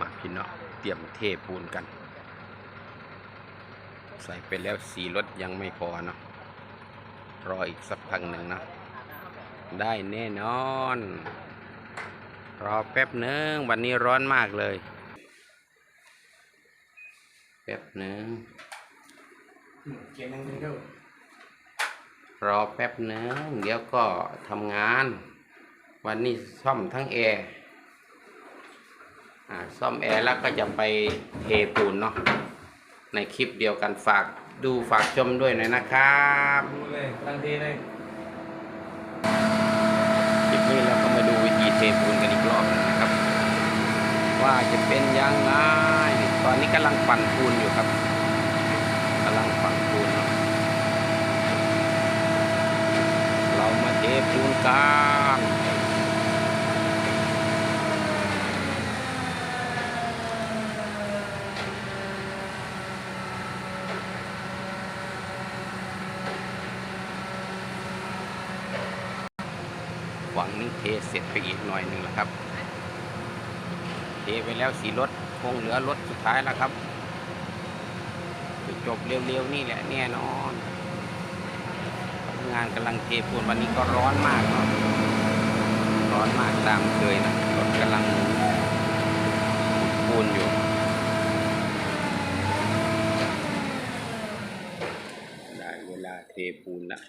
มาพี่น้องเตรียมเทปูนกัน ใส่ไปแล้วสีรถยังไม่พอเนาะรออีกสักพักหนึ่งเนาะได้แน่นอน รอแป๊บหนึ่งวันนี้ร้อนมากเลย แป๊บหนึ่งเขียนยังไงก็รอแป๊บหนึ่งเดี๋ยวก็ทำงาน วันนี้ซ่อมทั้งแอร์อ่า ซ่อมแอร์แล้วก็จะไปเทปูนเนาะในคลิปเดียวกันฝากดูฝากชมด้วยหน่อยนะครับดูเลยทันทีเลยคลิปนี้เราก็มาดูวิธีเทปูนกันอีกรอบหนึงนะครับ ว่าจะเป็นยังไงตอนนี้กำลังปั่นปูนอยู่ครับกำลังปั่นปูนเนาะเรามาเทปูนกัน หวังนี้เทเสร็จไปอีกหน่อยหนึ่งแล้วครับ เทไปแล้วสีรถคงเหลือรถสุดท้ายแล้วครับจะจบเร็วๆนี่แหละแน่นอน งานกำลังเทปูนวันนี้ก็ร้อนมากเนาะร้อนมากตามเคยนะรถกำลังปูนอยู่ได้เวลาเทปูนแล้ว